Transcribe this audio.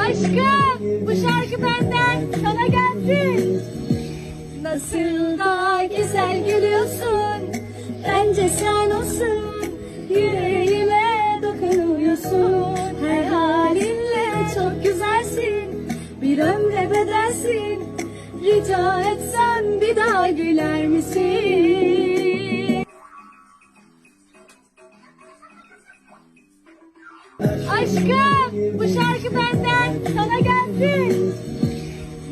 Aşkım bu şarkı benden sana gelsin. Nasıl da güzel gülüyorsun. Bence sen olsun. Yüreğime dokunuyorsun. Her halinle çok güzelsin. Bir ömre bedelsin. Rica etsem bir daha güler misin? Aşkım bu şarkı benden.